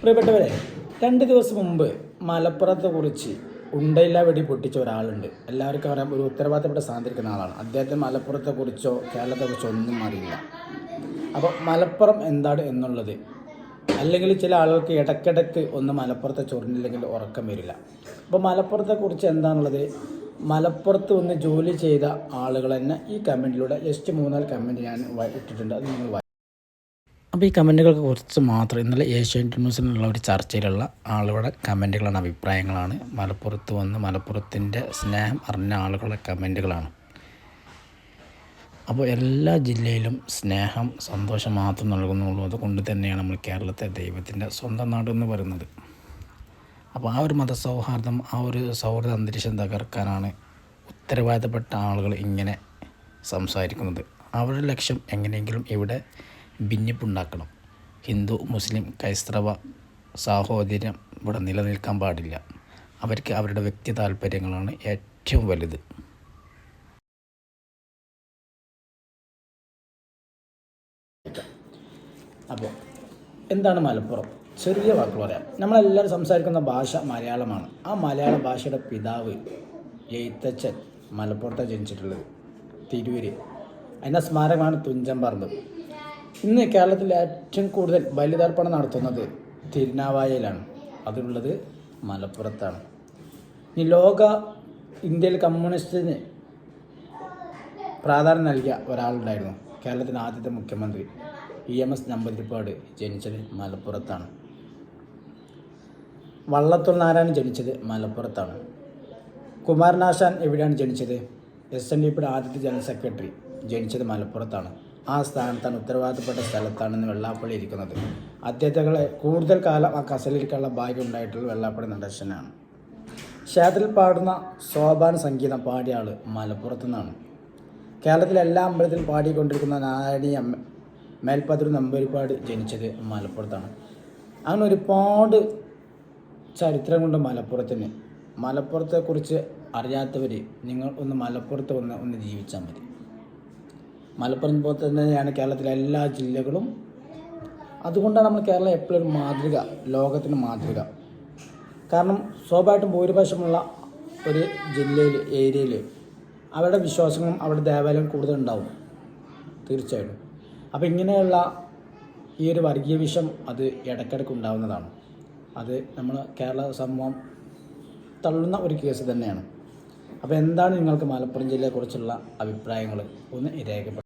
പ്രിയപ്പെട്ടവരെ രണ്ട് ദിവസം മുമ്പ് മലപ്പുറത്തെ കുറിച്ച് ഉണ്ടയില്ല വെടി പൊട്ടിച്ച ഒരാളുണ്ട്. എല്ലാവർക്കും അറിയാം ഒരു ഉത്തരവാദിത്തപ്പെട്ട സ്ഥാനത്തിരിക്കുന്ന ആളാണ്. അദ്ദേഹത്തെ മലപ്പുറത്തെ കുറിച്ചോ കേരളത്തെ കുറിച്ചോ ഒന്നും അറിയില്ല. അപ്പോൾ മലപ്പുറം എന്താണ് എന്നുള്ളത്? അല്ലെങ്കിൽ ചില ആളുകൾക്ക് ഇടയ്ക്കിടയ്ക്ക് ഒന്ന് മലപ്പുറത്തെ ചൊറിഞ്ഞില്ലെങ്കിൽ ഉറക്കം വരില്ല. അപ്പോൾ മലപ്പുറത്തെ കുറിച്ച് എന്താണുള്ളത്? മലപ്പുറത്ത് വന്ന് ജോലി ചെയ്ത ആളുകൾ തന്നെ ഈ കമന്റിലൂടെ ജസ്റ്റ് മൂന്നാൽ കമന്റ് ഞാൻ ഇട്ടിട്ടുണ്ട്. അത് നിങ്ങൾ അപ്പോൾ ഈ കമന്റുകൾക്ക് കുറച്ച് മാത്രം. ഇന്നലെ ഏഷ്യാനെറ്റ് ന്യൂസിലുള്ള ഒരു ചർച്ചയിലുള്ള ആളുകളുടെ കമന്റുകളാണ് അഭിപ്രായങ്ങളാണ്. മലപ്പുറത്ത് വന്ന് മലപ്പുറത്തിന്റെ സ്നേഹം അറിഞ്ഞ ആളുകളുടെ കമന്റുകളാണ് അപ്പോൾ എല്ലാ ജില്ലയിലും സ്നേഹം സന്തോഷം മാത്രം നൽകുന്നുള്ളൂ. അതുകൊണ്ട് തന്നെയാണ് നമ്മൾ കേരളത്തെ ദൈവത്തിന്റെ സ്വന്തം എന്ന് പറയുന്നത്. അപ്പോൾ ആ ഒരു മതസൗഹാർദ്ദം ആ ഒരു സൗഹൃദ അന്തരീക്ഷം തകർക്കാനാണ് ഉത്തരവാദിത്തപ്പെട്ട ആളുകൾ ഇങ്ങനെ സംസാരിക്കുന്നത്. അവരുടെ ലക്ഷ്യം എങ്ങനെയെങ്കിലും ഇവിടെ ഭിന്നിപ്പുണ്ടാക്കണം. ഹിന്ദു മുസ്ലിം ക്രൈസ്തവ സാഹോദര്യം ഇവിടെ നിലനിൽക്കാൻ പാടില്ല. അവർക്ക് അവരുടെ വ്യക്തി താല്പര്യങ്ങളാണ് ഏറ്റവും വലുത്. അപ്പോൾ എന്താണ് മലപ്പുറം? ചെറിയ വാക്കുകൾ പറയാം. നമ്മളെല്ലാവരും സംസാരിക്കുന്ന ഭാഷ മലയാളമാണ്. ആ മലയാള ഭാഷയുടെ പിതാവ് എഴുത്തച്ഛൻ മലപ്പുറത്താണ് ജനിച്ചിട്ടുള്ളത്. തിരൂര്. അതിന്റെ സ്മാരകമാണ് തുഞ്ചൻ പറമ്പ്. ഇന്ന് കേരളത്തിൽ ഏറ്റവും കൂടുതൽ ബലിതർപ്പണം നടത്തുന്നത് തിരുനാവായയിലാണ്. അതിനുള്ളത് മലപ്പുറത്താണ്. ഇനി ലോക ഇന്ത്യയിൽ കമ്മ്യൂണിസ്റ്റിന് പ്രാധാന്യം നൽകിയ ഒരാളുണ്ടായിരുന്നു. കേരളത്തിന്റെ ആദ്യത്തെ മുഖ്യമന്ത്രി ഇ എം എസ് നമ്പതിരിപ്പാട് ജനിച്ചത് മലപ്പുറത്താണ്. വള്ളത്തുൾ നാരായണൻ ജനിച്ചത് മലപ്പുറത്താണ്. കുമാരനാശാൻ എവിടെയാണ് ജനിച്ചത്? എസ് എൻ ഡി പിയുടെ ആദ്യത്തെ ജനറൽ സെക്രട്ടറി ജനിച്ചത് മലപ്പുറത്താണ്. ആ സ്ഥാനത്താണ് ഉത്തരവാദിത്തപ്പെട്ട സ്ഥലത്താണ് വെള്ളാപ്പള്ളി ഇരിക്കുന്നത്. അദ്ദേഹത്തെ കൂടുതൽ കാലം ആ കസലിരിക്കാനുള്ള ഭാഗ്യം ഉണ്ടായിട്ടുള്ള വെള്ളാപ്പള്ളി നടേശനാണ്. ക്ഷേത്രത്തിൽ പാടുന്ന സോപാന സംഗീതം പാടിയ ആൾ മലപ്പുറത്തു നിന്നാണ് കേരളത്തിലെ എല്ലാ അമ്പലത്തിലും പാടിക്കൊണ്ടിരിക്കുന്ന നാരായണി അമ്മ മേൽപ്പത്തൂർ നമ്പൂരിപ്പാട് ജനിച്ചത് മലപ്പുറത്താണ്. അങ്ങനെ ഒരുപാട് ചരിത്രമുണ്ട് മലപ്പുറത്തിന്. മലപ്പുറത്തെക്കുറിച്ച് അറിയാത്തവർ നിങ്ങൾ ഒന്ന് മലപ്പുറത്ത് വന്ന് ഒന്ന് ജീവിച്ചാൽ മതി. മലപ്പുറം പോലെ തന്നെയാണ് കേരളത്തിലെ എല്ലാ ജില്ലകളും. അതുകൊണ്ടാണ് നമ്മൾ കേരളം എപ്പോഴും മാതൃക ലോകത്തിന് മാതൃക. കാരണം സ്വാഭാവികമായിട്ടും ഭൂരിപക്ഷമുള്ള ഒരു ജില്ലയിൽ ഏരിയയിൽ അവരുടെ വിശ്വാസങ്ങളും അവരുടെ ദേവാലയം കൂടുതൽ ഉണ്ടാവും തീർച്ചയായിട്ടും. അപ്പോൾ ഇങ്ങനെയുള്ള ഈ ഒരു വർഗീയ വിഷം അത് ഇടയ്ക്കിടയ്ക്ക് ഉണ്ടാകുന്നതാണ് അത് നമ്മൾ കേരള സമൂഹം തള്ളുന്ന ഒരു കേസ് തന്നെയാണ്. അപ്പോൾ എന്താണ് നിങ്ങൾക്ക് മലപ്പുറം ജില്ലയെക്കുറിച്ചുള്ള അഭിപ്രായങ്ങൾ ഒന്ന് രേഖപ്പെടുത്തുക